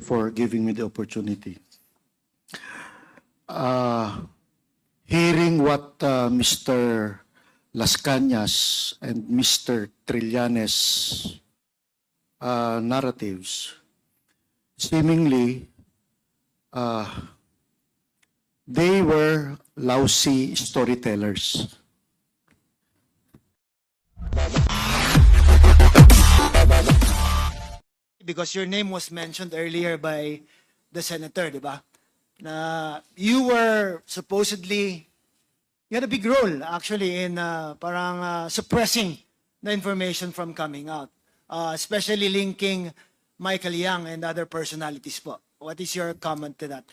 for giving me the opportunity. Uh, hearing what uh, Mr. Las and Mr. Trillanes uh, narratives, seemingly uh, they were lousy storytellers. Because your name was mentioned earlier by the senator, di ba? Na you were supposedly, you had a big role actually in uh, parang uh, suppressing the information from coming out, uh, especially linking Michael Young and other personalities po. What is your comment to that,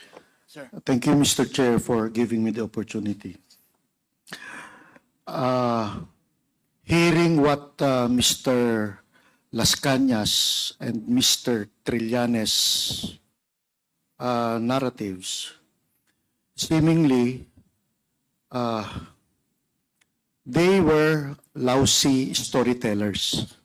sir? Thank you, Mr. Chair, for giving me the opportunity. Uh, hearing what uh, Mr. Las Cañas and Mr. Trillanes uh, narratives, seemingly uh, they were lousy storytellers.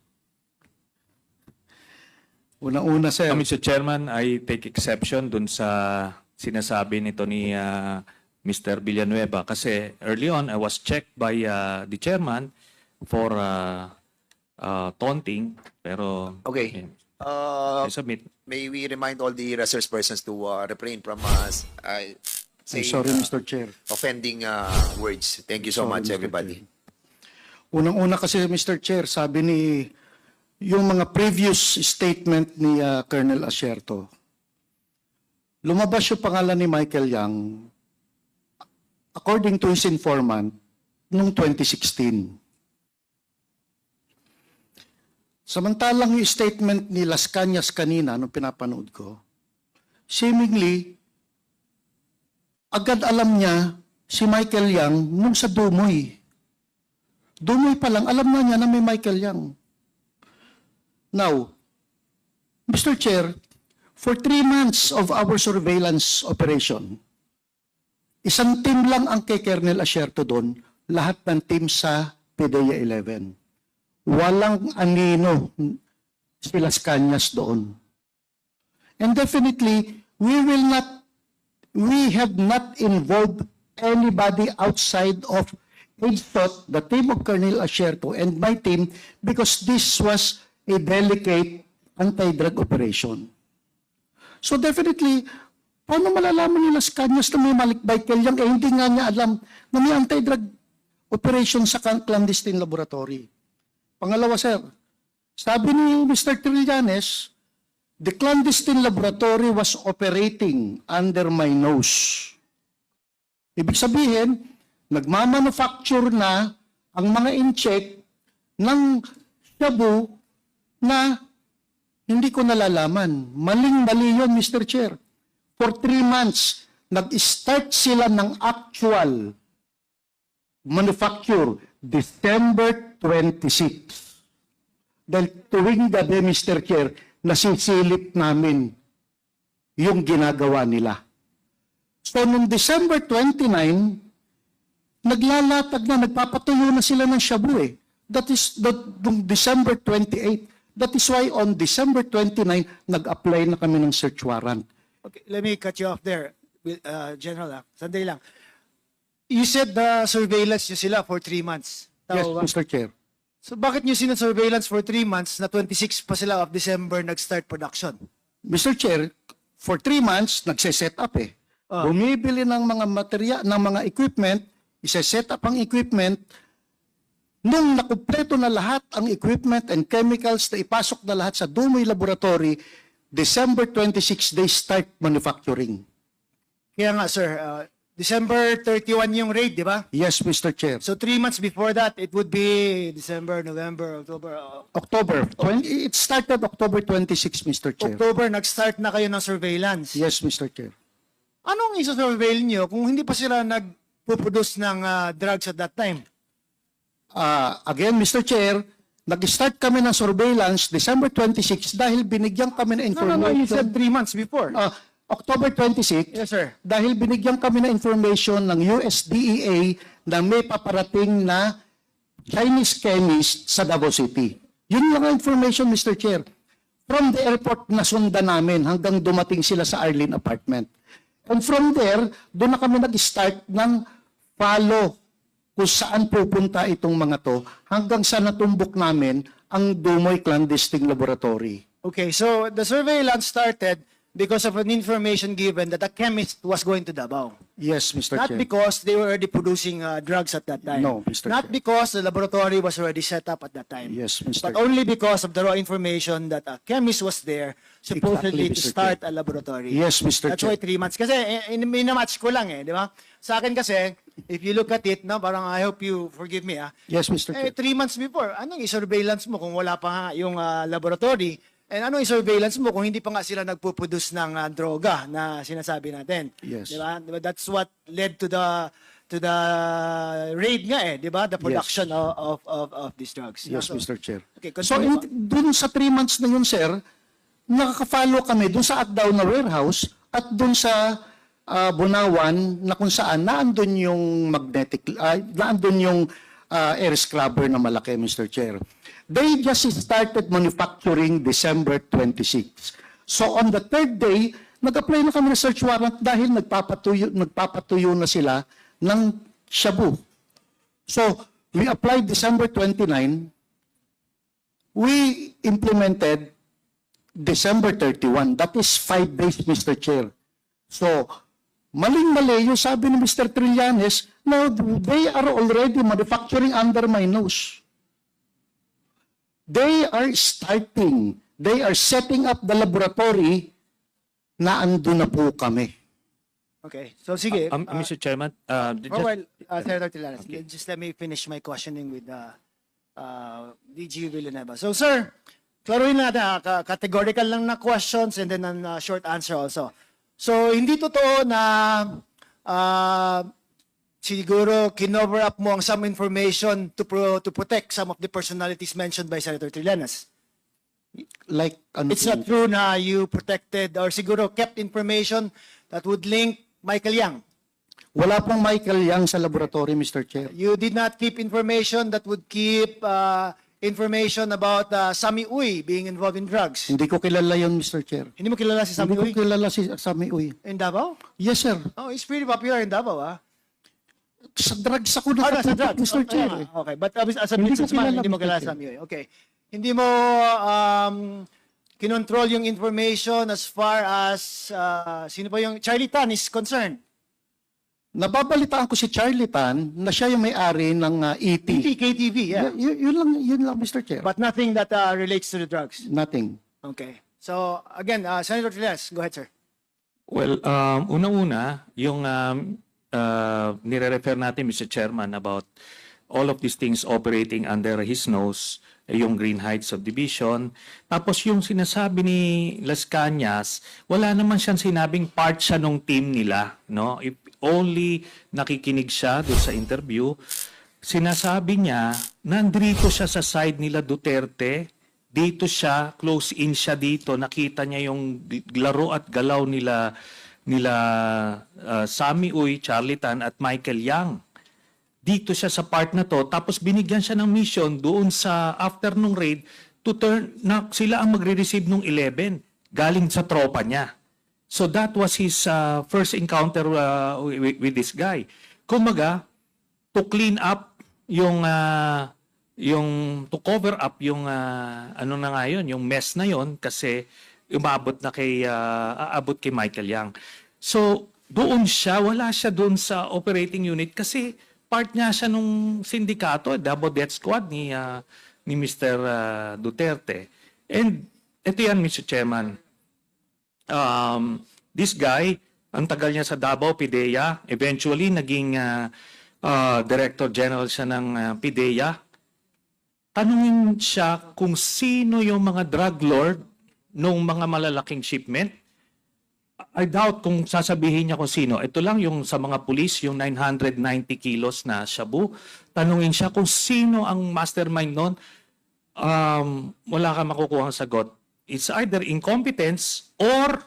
Una-una, sir. Uh, Mr. Chairman, I take exception dun sa sinasabi nito ni uh, Mr. Villanueva kasi early on I was checked by uh, the chairman for uh, uh, taunting pero Okay. eh, Uh, I submit. may we remind all the resource persons to uh, refrain from uh, uh, I'm saying sorry, uh, Mr. Chair. offending uh, words. Thank you so Sorry, much, Mr. everybody. Unang-una kasi, Mr. Chair, sabi ni yung mga previous statement ni uh, Colonel Asierto, lumabas yung pangalan ni Michael Yang according to his informant noong 2016. Samantalang yung statement ni Las Cañas kanina nung pinapanood ko, seemingly, agad alam niya si Michael Yang nung sa Dumoy. Dumoy pa lang, alam na niya na may Michael Yang. Now, Mr. Chair, for three months of our surveillance operation, isang team lang ang kay Colonel Asierto doon, lahat ng team sa PDEA 11. Walang anino si Las Cañas doon. And definitely, we will not, we have not involved anybody outside of thought the team of Colonel Asierto and my team because this was a delicate anti-drug operation. So definitely, paano malalaman ni Las Cañas na may malikbay Yang eh hindi nga niya alam na may anti-drug operation sa clandestine laboratory. Pangalawa, sir, sabi ni Mr. Trillanes, the clandestine laboratory was operating under my nose. Ibig sabihin, nagmamanufacture na ang mga in-check ng shabu na hindi ko nalalaman. Maling-mali yun, Mr. Chair. For three months, nag-start sila ng actual manufacture December 26. Dahil tuwing gabi, Mr. Chair, nasisilip namin yung ginagawa nila. So, noong December 29, naglalatag na, nagpapatuyo na sila ng shabu eh. That is the, noong December 28. That is why on December 29, nag-apply na kami ng search warrant. Okay, let me cut you off there, uh, General. Ah. Sandali lang. You said the surveillance nyo sila for three months. Yes, Tama ba? Mr. Chair. So bakit nyo sinasurveillance for three months na 26 pa sila of December nag-start production? Mr. Chair, for three months, nagse-set up eh. Ah. Bumibili ng mga material, ng mga equipment, isa-set up ang equipment, nung nakumpleto na lahat ang equipment and chemicals na ipasok na lahat sa Dumoy Laboratory, December 26, they start manufacturing. Kaya nga sir, uh, December 31 yung raid, di ba? Yes, Mr. Chair. So three months before that, it would be December, November, October. uh, October, 20, it started October 26, Mr. Chair. October, nag-start na kayo ng surveillance. Yes, Mr. Chair. Anong isa-surveil nyo kung hindi pa sila nag-produce ng uh, drugs at that time? Ah, again, Mr. Chair, nag-start kami ng surveillance December 26 dahil binigyan kami ng No, no, no, you said information. three months before. Ah, October 26, Yes, sir. dahil binigyan kami ng information ng USDEA na may paparating na Chinese chemist sa Davao City. Yun lang ang information, Mr. Chair. From the airport, nasundan namin hanggang dumating sila sa Arlene apartment. And from there, doon na kami nag-start ng follow kung saan pupunta itong mga to hanggang sa natumbok namin ang Dumoy Clandestine Laboratory. Okay, so the surveillance started because of an information given that a chemist was going to Davao. Yes, Mr. Not Chair. because they were already producing uh, drugs at that time. No, Mr. Not Chair. because the laboratory was already set up at that time. Yes, Mr. But only because of the raw information that a chemist was there supposedly Exactly, to Mr. start a laboratory. Yes, Mr. That's Chair. why three months. Kasi eh, in, minamatch ko lang eh, di ba? Sa akin kasi, if you look at it, no, parang I hope you forgive me ah. Yes, Mr. Eh, Chair. three months before, anong i-surveillance mo kung wala pa nga yung ah, laboratory? And anong i-surveillance mo kung hindi pa nga sila nagpuproduce ng ah, droga na sinasabi natin? Yes. Di ba? Di ba? That's what led to the to the raid nga eh, di ba? The production of, of, of, of these drugs. Yes, So- Mr. Chair. Okay, So, in, dun sa three months na yun, sir, nakaka-follow kami dun sa Atdaw na warehouse at dun sa ah, Bunawan na kung saan naandun yung magnetic, uh, naandun yung ah, air scrubber na malaki, Mr. Chair. They just started manufacturing December 26. So on the third day, nag-apply na kami ng search warrant dahil nagpapatuyo, nagpapatuyo na sila ng shabu. So, we applied December 29, we implemented December 31. That is five days, Mr. Chair. So, maling-mali yung sabi ni Mr. Trillanes, no, they are already manufacturing under my nose. They are starting, they are setting up the laboratory na ando na po kami. Okay, so sige. Um, ah, Mr. Chairman, uh, Oh, just- well, uh, Senator Tilanes, just let me finish my questioning with uh, uh, DG Villanueva. So, sir, klaruhin natin, ah, ka- categorical lang na questions and then a uh, short answer also. So, hindi totoo na uh, siguro kinover up mo ang some information to pro, to protect some of the personalities mentioned by Senator Trillanes. Like, ano It's not true na you protected or siguro kept information that would link Michael Yang. wala pong Michael Yang sa laboratory, Mr. Chair. You did not keep information that would keep uh, information about uh, Sami Uy being involved in drugs. Hindi ko kilala yon Mr. Chair. Hindi mo kilala si Sami Hindi Uy ko kilala si Sami Uy. in Davao? Yes, sir. Oh, he's pretty popular in Davao, ah. Sa drugs ako Oh, nasa nakatutok, drugs. Mr. Oh, Chair. Okay, but uh, as a Hindi businessman, hindi mo kilala Uy. Okay. Hindi mo um, kinontrol yung information as far as uh, sino pa yung Charlie Tan is concerned. Nababalitaan ko si Charlie Tan na siya yung may-ari ng uh, ET. Hindi KTV, yeah. Y- yun lang, yun lang, Mr. Chair. But nothing that uh, relates to the drugs. Nothing. Okay. So, again, uh, Senator Trillanes, go ahead, sir. Well, um, unang-una, yung um, uh, nire-refer natin, Mr. Chairman, about all of these things operating under his nose, eh, yung Green Heights Subdivision. Tapos yung sinasabi ni Las Cañas, wala naman siyang sinabing part siya nung team nila. No? If only nakikinig siya doon sa interview, sinasabi niya, nandito siya sa side nila Duterte, dito siya, close in siya dito, nakita niya yung laro at galaw nila nila uh, Sammy Uy, Charlie Tan at Michael Yang. Dito siya sa part na to, tapos binigyan siya ng mission doon sa after nung raid to turn na sila ang magre-receive nung 11 galing sa tropa niya. So that was his uh, first encounter uh, with, with this guy. Kumaga, to clean up yung uh, yung to cover up yung uh, ano na nga yun, yung mess na yon kasi umabot na kay uh, aabot kay Michael Yang. So doon siya, wala siya doon sa operating unit kasi part niya siya nung sindikato, Double Death Squad ni uh, ni Mr. uh, Duterte. And ito yan, Mr. Chairman um, this guy, ang tagal niya sa Davao, PIDEA, eventually naging uh, uh, Director General siya ng uh, PIDEA. Tanungin siya kung sino yung mga drug lord nung mga malalaking shipment. I doubt kung sasabihin niya kung sino. Ito lang yung sa mga pulis, yung 990 kilos na shabu. Tanungin siya kung sino ang mastermind nun. Um, wala ka makukuha sagot. It's either incompetence or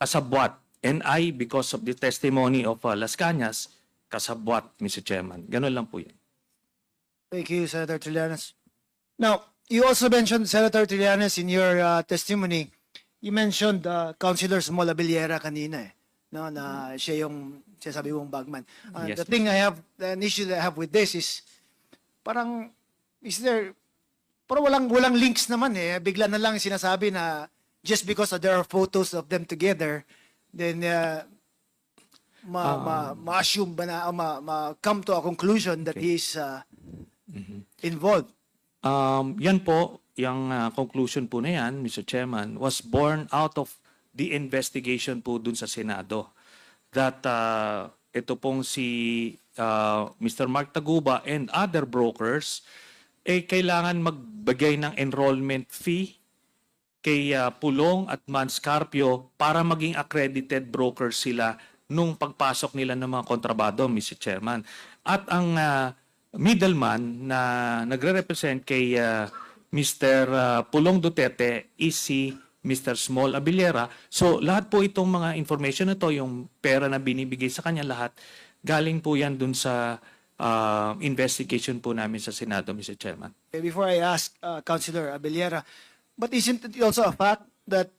kasabwat. And I, because of the testimony of uh, Las Cañas, kasabwat, Mr. Chairman. Ganun lang po yan. Thank you, Senator Trillanes. Now, you also mentioned, Senator Trillanes, in your uh, testimony, you mentioned uh, Councilor Mola Villera kanina eh. No, na siya yung sinasabi mong bagman. Uh, Yes, the thing I have, an issue that I have with this is, parang, is there, parang walang, walang links naman eh. Bigla na lang sinasabi na just because there are photos of them together, then uh, ma, ma, ma-assume ba na, o ma, ma, come to a conclusion that he's uh, involved. Um, yan po, yung uh, conclusion po na yan, Mr. Chairman, was born out of the investigation po dun sa Senado. That uh, ito pong si uh, Mr. Mark Taguba and other brokers, eh kailangan magbigay ng enrollment fee kay uh, Pulong at Manscarpio para maging accredited brokers sila nung pagpasok nila ng mga kontrabado, Mr. Chairman. At ang uh, middleman na nagre-represent kay uh, Mr. uh, Pulong Duterte is si Mr. Small Abiliera. So lahat po itong mga information na to, yung pera na binibigay sa kanya lahat, galing po yan dun sa uh, investigation po namin sa Senado, Mr. Chairman. Okay, Before I ask uh, Councilor Abeliera, but isn't it also a fact that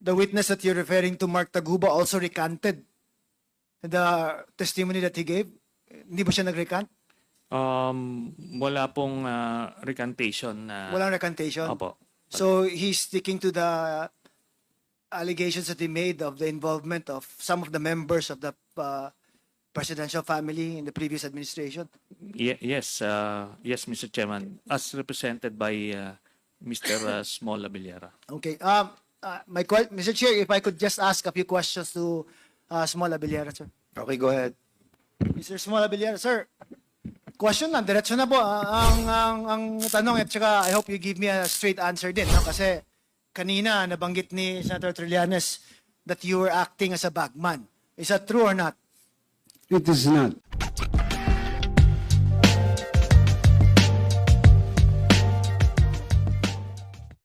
the witness that you're referring to, Mark Taguba, also recanted the testimony that he gave? Hindi ba siya nag-recant? Um, wala pong uh, recantation na... Walang recantation? Opo. So he's sticking to the allegations that he made of the involvement of some of the members of the uh, presidential family in the previous administration? Ye- yes, uh, yes, Mr. Chairman, as represented by uh, Mr. Uh, Small Abiliera. Okay. Um, uh, my que- Mr. Chair, if I could just ask a few questions to uh, Small Abeliera, sir. Okay, go ahead. Mr. Small Abeliera, sir. Question lang, diretso na po. Ah, ang, ang, ang tanong, at saka I hope you give me a straight answer din. No? Kasi kanina nabanggit ni Senator Trillanes that you were acting as a bagman. Is that true or not? It is not.